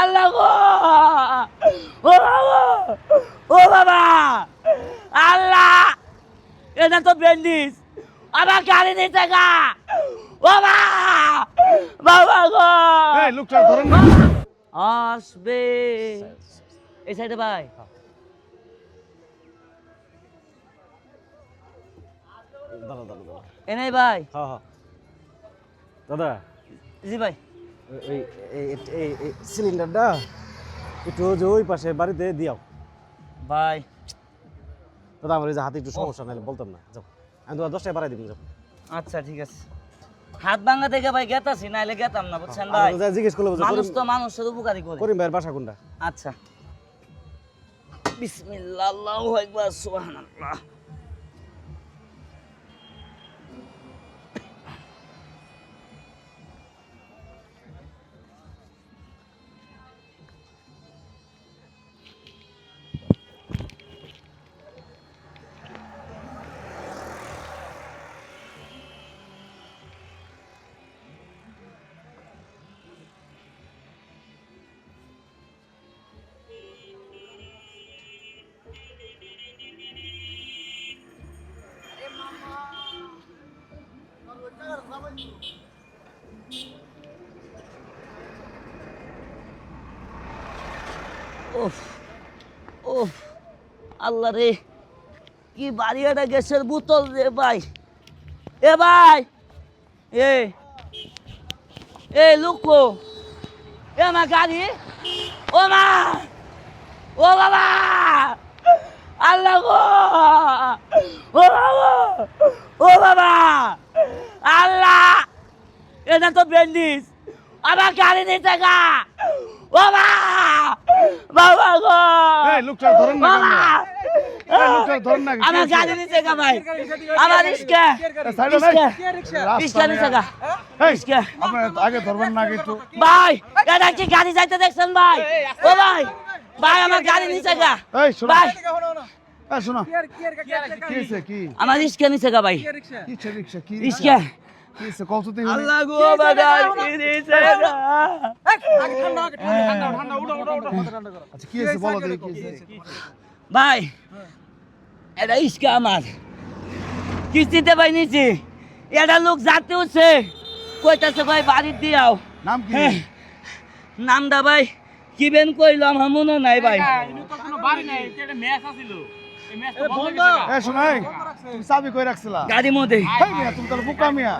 আল্লাহ গো ও বাবা! ও বাবা! আল্লাহ! এটা তো ব্যান্ডিস আমার গাড়ি নিতে গা! বাবা! বাবা গো লোকটা ধরেন না। আসবে। এই সাইডে ভাই। দাঁড়া দাঁড়া দাঁড়া এনে ভাই। হ্যাঁ হ্যাঁ। দাদা। জি ভাই। এই এই সিলিন্ডারটা একটু যে ওই পাশে বাড়িতে দিয়াও। ভাই দাদা আমার এই যে হাতে একটু সমস্যা নাহলে বলতাম না। যাও আমি তোমার দশটায় বাড়াই দিব যাও। আচ্ছা ঠিক আছে। হাত ভাঙা থেকে ভাই গেতাছি নাইলে গেতাম না বুঝছেন ভাই? জিজ্ঞেস করলে মানুষ তো মানুষের উপকারী করে। করিম ভাইয়ের বাসা কোনটা? আচ্ছা। বিসমিল্লাহ আল্লাহু আকবার সুবহানাল্লাহ। ওফ ওফ আল্লাহ রে, কি বাড়িয়াটা গ্যাসের বোতল রে ভাই। এ ভাই, এ এ লুকো, এ আমার গাড়ি, ও মা, ও বাবা আল্লাহ গো ও বাবা ও বাবা আল্লাহ এটা তো ব্যান্ডিস আমার গাড়ি নিতে গা মা বাবা গো এই লোকটা ধরেন না বাবা কেন? ধরেন না আমার? গাড়ি নিতে গা ভাই আমার রিস্কা? রিস্কা নিতে গা রিস্কা আপনার আগে ধরবেন না আগে ভাই এটা কি গাড়ি যাইতে দেখছেন ভাই ও ভাই ভাই আমার গাড়ি নিচে গা এই শোনো ভাই শোনো কি হয়েছে কি আমার রিস্কা নিচে গা ভাই কি রিক্সা রিস্কা কি হয়েছে কততে আল্লাহ গো বাবা আচ্ছা কি হয়েছে বলো দেখি কি হয়েছে ভাই এটা ইস্কা আমার। কিস্তিতে ভাই নিচে এটা লোক যাতে উঠছে কইতাছে ভাই বাড়ির দিয়াও। নাম কি? হ্যাঁ। নামটা ভাই কি বেন কইলো আমার মনে নাই ভাই। এ শোনো এই, তুমি চাবি কই রাখছিলা? গাড়ি মধ্যে তুমি তাহলে বুকা মিয়া।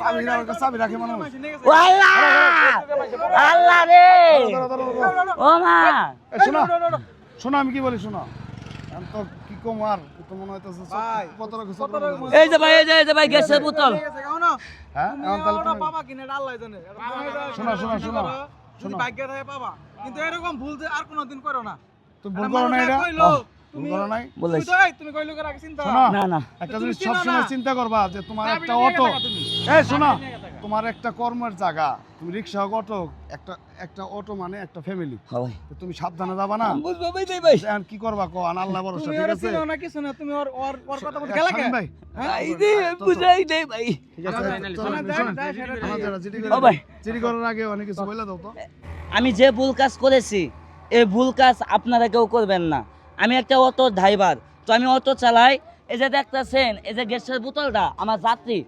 চাবি রাখে চাবি রাখে মানুষ। ও আল্লাহ আল্লাহ রে। ও মা! শোনো শোনো আমি কি বলি শোনো? তো কি কম আর? তো মনে হইতেছে এই যে ভাই এই যে এই যে ভাই গ্যাসের বোতল। হ্যাঁ এখন তাহলে কিনা আল্লাহ জানে। শোনো, শোনো, শোনো, শোনো। ভাগ্যে থাকে পাবা। কিন্তু এরকম ভুল আর কোনোদিন করো না। তুমি ভুল করো না এটা। এই না না। একটা জিনিস সবসময় চিন্তা করবা যে তোমার একটা অটো। এই শোনো তোমার একটা কর্মের জায়গা। তুমি রিক্সা হোক অটো একটা একটা অটো মানে একটা ফ্যামিলি তুমি সাবধানে যাবা না। ভাই। কি করবা কো আন আল্লাহ ভরসা ঠিক আছে? না কিছু না তুমি ওর ওর ওর কথা বলতে গেলা কে? শামিম ভাই ভাই দে বুঝাই দে ভাই। ঠিক আছে ও ভাই। চিঠি করার আগে অনেক কিছু বলে দাও তো। আমি যে ভুল কাজ করেছি এই ভুল কাজ আপনারা কেউ করবেন না। আমি একটা অটো ড্রাইভার তো আমি অটো চালাই। এই যে দেখতেছেন, এই যে গ্যাসের বোতলটা, আমার যাত্রী,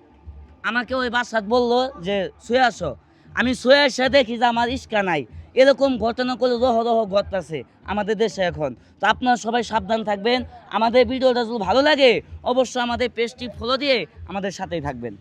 আমাকে ওই বাসাত বলল যে, শুয়ে আসো আমি শুয়ে এসে দেখি যে আমার ইস্কা নাই। এরকম ঘটনা করে রহ রহ ঘটতেছে আমাদের দেশে এখন। তো আপনারা সবাই সাবধান থাকবেন। আমাদের ভিডিওটা যদি ভালো লাগে, অবশ্যই আমাদের পেজটি ফলো দিয়ে আমাদের সাথেই থাকবেন।